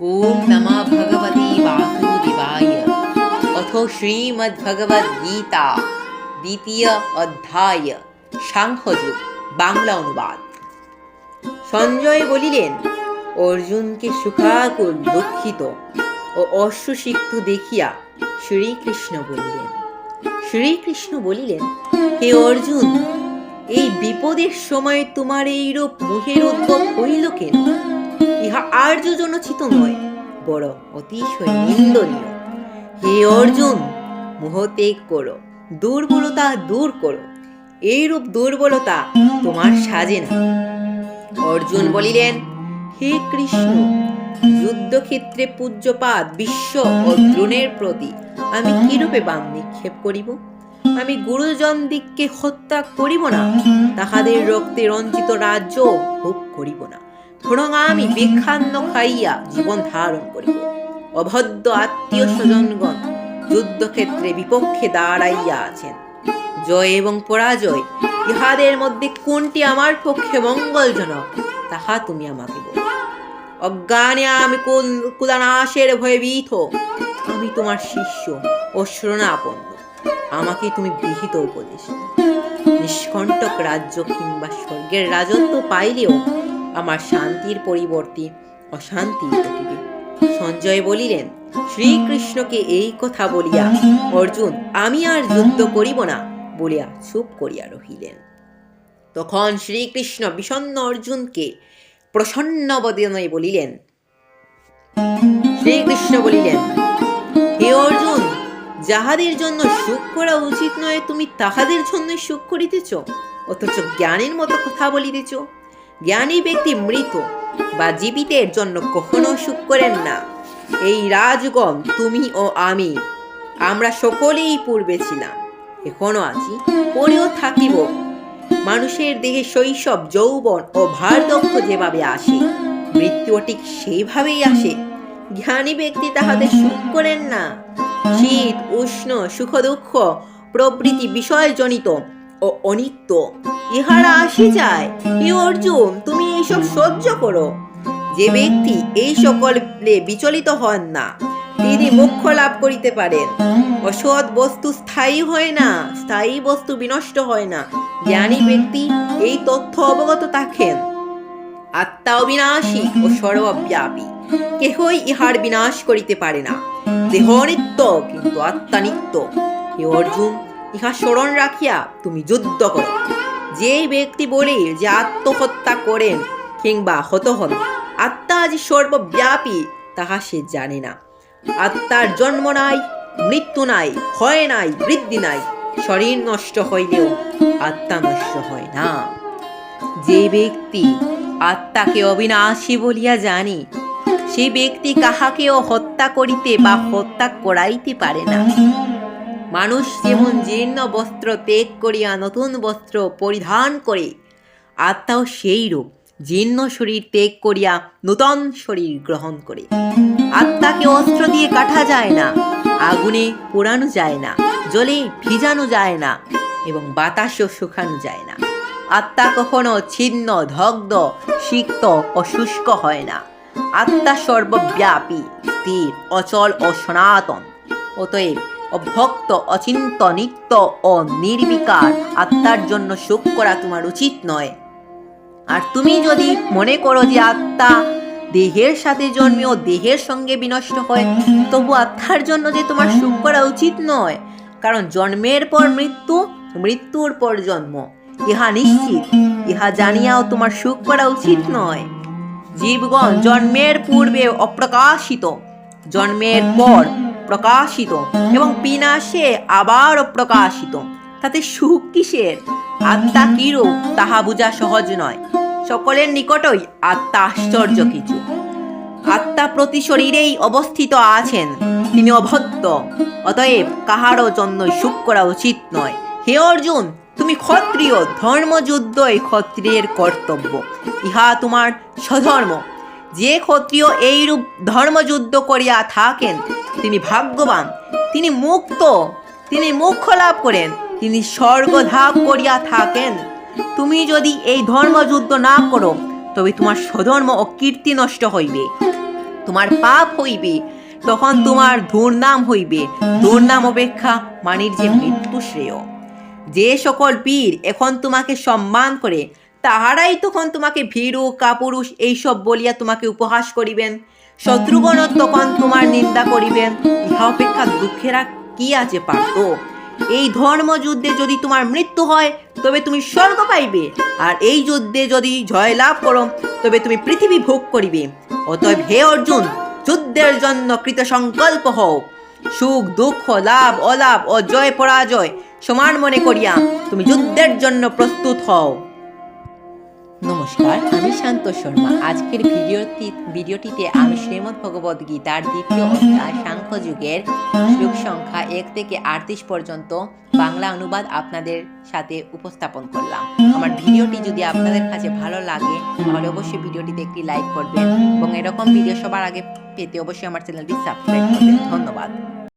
ওম নমঃ ভগবতে বাসুদেবায় অথ শ্রীমদ্ভগবদ্গীতা দ্বিতীয় অধ্যায় সাংখ্যযুগ বাংলা অনুবাদ সঞ্জয় বলিলেন অর্জুনকে সুখাকুল দুঃখিত ও অশ্বসিক্ত দেখিয়া শ্রীকৃষ্ণ বলিলেন। শ্রীকৃষ্ণ বলিলেন, হে অর্জুন, এই বিপদের সময় তোমার এইরূপ মুহের উদ্ভব হইল কেন? ইহা আর্য জনচিত নয় বড় অতিশয় নিন্দনীয়। হে অর্জুন মোহ ত্যাগ করো, দুর্বলতা দূর করো, এইরূপ দুর্বলতা তোমার সাজে না। অর্জুন বলিলেন, হে কৃষ্ণ, যুদ্ধক্ষেত্রে পূজ্যপাত বিশ্ব দ্রোণের প্রতি আমি কিরূপে বাম নিক্ষেপ করিব? আমি গুরুজন দিককে হত্যা করিব না, তাহাদের রক্তে রঞ্জিত রাজ্য ভোগ করিব না। আমি বিখান্ন খাইয়া জীবন ধারণ করিব অভদ্র আত্মীয় স্বজনগণ যুদ্ধক্ষেত্রে বিপক্ষে দাঁড়াইয়া আছেন জয় এবং পরাজয় ইহাদের মধ্যে কোনটি আমার পক্ষে মঙ্গলজনক তাহা তুমি আমাকে বলো অজ্ঞানে আমি কুল কুলানাশের ভয়ে ভীত আমি তোমার শিষ্য ও শরণাপন্ন আমাকে তুমি বিহিত উপদেশ নিষ্কণ্টক রাজ্য কিংবা স্বর্গের রাজত্ব পাইলেও আমার শান্তির পরিবর্তে অশান্তি ঘটিবে সঞ্জয় বলিলেন, শ্রীকৃষ্ণকে এই কথা বলিয়া অর্জুন, আমি আর যুদ্ধ করিব না বলিয়া চুপ করিয়া রহিলেন। তখন শ্রীকৃষ্ণ বিষণ্ণ অর্জুনকে প্রসন্ন বদনে বলিলেন, শ্রীকৃষ্ণ বলিলেন, হে অর্জুন, যাহাদের জন্য সুখ করা উচিত নয়, তুমি তাহাদের জন্য সুখ করিতেছ, অথচ জ্ঞানের মতো কথা বলিতেছ। জ্ঞানী ব্যক্তি মৃত বা জীবিতের জন্য কখনো সুখ করেন না। এই রাজগণ তুমি ও আমি, আমরা সকলেই পূর্বে ছিলাম, এখনও আছি, পরেও থাকিব। মানুষের দেহে শৈশব, যৌবন ও ভারদক্ষ যেভাবে আসে, মৃত্যুও ঠিক সেইভাবেই আসে। জ্ঞানী ব্যক্তি তাহাদের সুখ করেন না। শীত, উষ্ণ সুখ দুঃখ প্রভৃতি বিষয়জনিত অনিত্য। ইহারা আসি যায়। হে অর্জুন, তুমি এইসব সহ্য করো। যে ব্যক্তি এই সকলে বিচলিত হন না, তিনি মোক্ষ লাভ করিতে পারেন। অসৎ বস্তু স্থায়ী হয় না, স্থায়ী বস্তু বিনষ্ট হয় না। জ্ঞানী ব্যক্তি এই তথ্য অবগত থাকেন। আত্মা অবিনাশী ও সর্বব্যাপী, কেহই ইহার বিনাশ করিতে পারে না। দেহ নিত্য কিন্তু আত্মা নিত্য। হে অর্জুন ইহা স্মরণ রাখিয়া তুমি যুদ্ধ করো। যে ব্যক্তি বলি যে আত্মহত্যা করেন কিংবা হত হন, আত্মা যে সর্বব্যাপী, তাহা সে জানে না। আত্মার জন্ম নাই, মৃত্যু নাই, ক্ষয় নাই, বৃদ্ধি নাই, শরীর নষ্ট হইলেও আত্মা নষ্ট হয় না। যে ব্যক্তি আত্মাকে অবিনাশী বলিয়া জানি সেই ব্যক্তি কাহাকেও হত্যা করিতে বা হত্যা করাইতে পারে না। মানুষ যেমন জীর্ণ বস্ত্র ত্যাগ করিয়া নতুন বস্ত্র পরিধান করে, আত্মাও সেই রূপ জীর্ণ শরীর ত্যাগ করিয়া নূতন শরীর গ্রহণ করে। আত্মাকে অস্ত্র দিয়ে কাটা যায় না, আগুনে পোড়ানো যায় না, জলে ভিজানো যায় না এবং বাতাসও শুকানো যায় না। আত্মা কখনো ছিন্ন ধগ্ধ সিক্ত ও শুষ্ক হয় না। আত্মা সর্বব্যাপী, স্থির, অচল ও সনাতন। অতএব অভক্ত অচিন্ত, নিত্য ও নির্বিকার। আত্মার জন্য সুখ করা তোমার উচিত নয়। আর তুমি যদি মনে করো যে আত্মা দেহের সাথে জন্মেও দেহের সঙ্গে বিনষ্ট হয়, তবু আত্মার জন্য যে তোমার সুখ করা উচিত নয়, কারণ জন্মের পর মৃত্যু, মৃত্যুর পর জন্ম। ইহা নিশ্চিত, ইহা জানিয়াও তোমার সুখ করা উচিত নয়। জীবগণ জন্মের পূর্বে অপ্রকাশিত, জন্মের পর প্রকাশিত এবং বিনাশে আবার প্রকাশিত। তাতে সুখ কিসের? আত্মা কিরূপ, তাহা বোঝা সহজ নয়। সকলের নিকটই আত্মা আশ্চর্য কিছু। আত্মা প্রতি শরীরেই অবস্থিত আছেন। তিনি অভদ্র, অতএব কাহারও জন্য সুখ করা উচিত নয়। হে অর্জুন, তুমি ক্ষত্রিয়, ধর্মযুদ্ধই ক্ষত্রিয়ের কর্তব্য। ইহা তোমার স্বধর্ম। যে ক্ষত্রিয় এইরূপ ধর্মযুদ্ধ করিয়া থাকেন, তিনি ভাগ্যবান, তিনি মুক্ত, তিনি মুখ্য লাভ করেন, তিনি স্বর্গধাপ করিয়া থাকেন। তুমি যদি এই ধর্মযুদ্ধ না করো, তবে তোমার স্বধর্ম ও কীর্তি নষ্ট হইবে, তোমার পাপ হইবে, তখন তোমার দুর্নাম হইবে। দুর্নাম অপেক্ষা মানির যে মৃত্যু শ্রেয় যে সকল বীর এখন তোমাকে সম্মান করে তাহারাই তখন তোমাকে ভীরু, কাপুরুষ এইসব বলিয়া তোমাকে উপহাস করিবেন। শত্রুগণ তখন তোমার নিন্দা করিবেন। ইহা অপেক্ষা দুঃখেরা কি আছে পার্থ? এই ধর্মযুদ্ধে যদি তোমার মৃত্যু হয়, তবে তুমি স্বর্গ পাইবে। আর এই যুদ্ধে যদি জয় লাভ করো, তবে তুমি পৃথিবী ভোগ করিবে। অতএব হে অর্জুন, যুদ্ধের জন্য কৃত সংকল্প হও। সুখ, দুঃখ, লাভ, অলাভ ও জয় পরাজয় সমান মনে করিয়া তুমি যুদ্ধের জন্য প্রস্তুত হও। নমস্কার, আমি শান্ত শর্মা। আজকের ভিডিওটি ভিডিওটিতে আমি শ্রীমদ্ ভগবদ গীতার দ্বিতীয় অধ্যায় সাংখ্য যুগের শ্লোক সংখ্যা এক থেকে আটত্রিশ পর্যন্ত বাংলা অনুবাদ আপনাদের সাথে উপস্থাপন করলাম। আমার ভিডিওটি যদি আপনাদের কাছে ভালো লাগে, তাহলে অবশ্যই ভিডিওটিতে একটি লাইক করবেন এবং এরকম ভিডিও সবার আগে পেতে অবশ্যই আমার চ্যানেলটি সাবস্ক্রাইব করবেন। ধন্যবাদ।